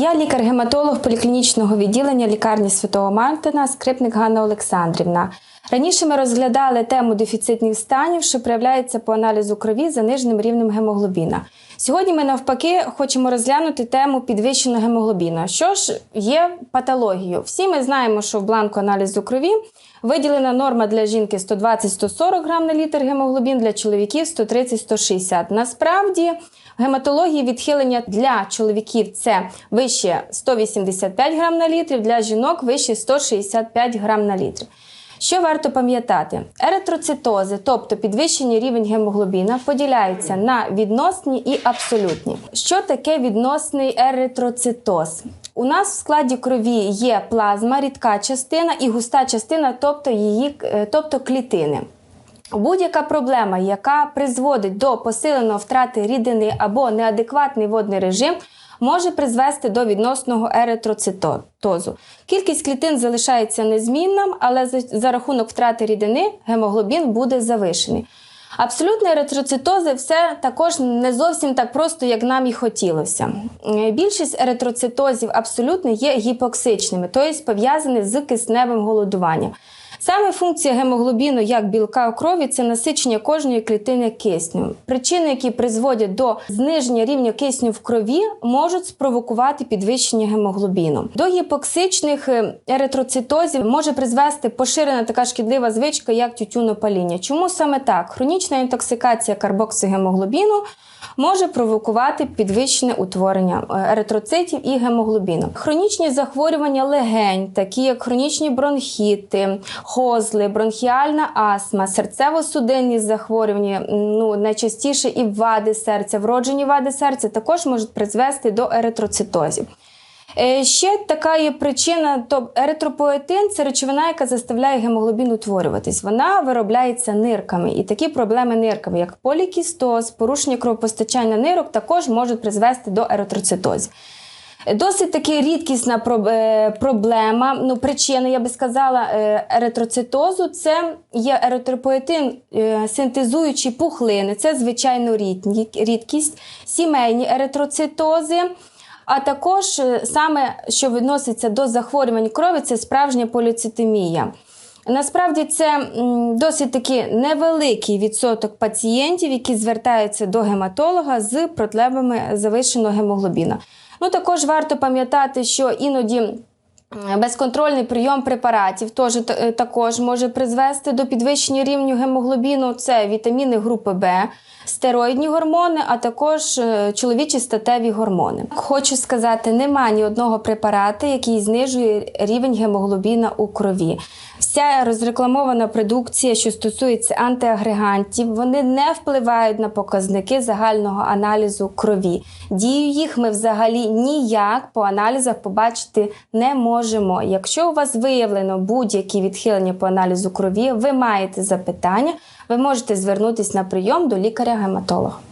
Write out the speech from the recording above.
Я лікар-гематолог поліклінічного відділення лікарні Святого Мартина, скрипник Ганна Олександрівна. Раніше ми розглядали тему дефіцитних станів, що проявляється по аналізу крові заниженим рівнем гемоглобіна. Сьогодні ми навпаки хочемо розглянути тему підвищеного гемоглобіна. Що ж є патологією? Всі ми знаємо, що в бланку аналізу крові виділена норма для жінки 120-140 грам на літр гемоглобін, для чоловіків 130-160. Насправді в гематології відхилення для чоловіків це вище 185 грам на літр, для жінок вище 165 грам на літр. Що варто пам'ятати? Еритроцитози, тобто підвищений рівень гемоглобіна, поділяються на відносні і абсолютні. Що таке відносний еритроцитоз? У нас в складі крові є плазма, рідка частина і густа частина, тобто її, е, тобто клітини. Будь-яка проблема, яка призводить до посиленої втрати рідини або неадекватний водний режим, може призвести до відносного еритроцитозу. Кількість клітин залишається незмінним, але за, рахунок втрати рідини гемоглобін буде завишений. Абсолютні еритроцитози все також не зовсім так просто, як нам і хотілося. Е, Більшість еритроцитозів абсолютно є гіпоксичними, тобто пов'язані з кисневим голодуванням. Саме функція гемоглобіну як білка у крові це насичення кожної клітини киснем. Причини, які призводять до зниження рівня кисню в крові, можуть спровокувати підвищення гемоглобіну. До гіпоксичних е, еритроцитозів може призвести поширена така шкідлива звичка, як тютюнопаління. Чому саме так? Хронічна інтоксикація карбоксигемоглобіну може провокувати підвищене утворення е, еритроцитів і гемоглобіну. Хронічні захворювання легень, такі як хронічні бронхіти, хозли, бронхіальна астма, серцево-судинні захворювання, ну найчастіше і вади серця, вроджені вади серця також можуть призвести до еритроцитозів. Е, Ще така є причина, то еритропоетин це речовина, яка заставляє гемоглобін утворюватись. Вона виробляється нирками, і такі проблеми нирками, як полікістоз, порушення кровопостачання нирок, також можуть призвести до еритроцитозів. Досить таки рідкісна е, проблема, ну причина, я би сказала, е, еритроцитозу це є еритропоетин, е, синтезуючі пухлини, це звичайно рідкість, сімейні еритроцитози. А також саме, що відноситься до захворювань крові, це справжня поліцитемія. Насправді це досить таки невеликий відсоток пацієнтів, які звертаються до гематолога з проблемами завищеного гемоглобіна. Ну також варто пам'ятати, що іноді. М, Безконтрольний прийом препаратів теж, е, також може призвести до підвищення рівню гемоглобіну. Це вітаміни групи Б, стероїдні гормони, а також е, чоловічі статеві гормони. Хочу сказати, нема ні одного препарату, який знижує рівень гемоглобіна у крові. Вся розрекламована продукція, що стосується антиагрегантів, вони не впливають на показники загального аналізу крові. Дію їх ми взагалі ніяк по аналізах побачити не можемо. Якщо у вас виявлено будь-які відхилення по аналізу крові, ви маєте запитання, ви можете звернутися на прийом до лікаря-гематолога.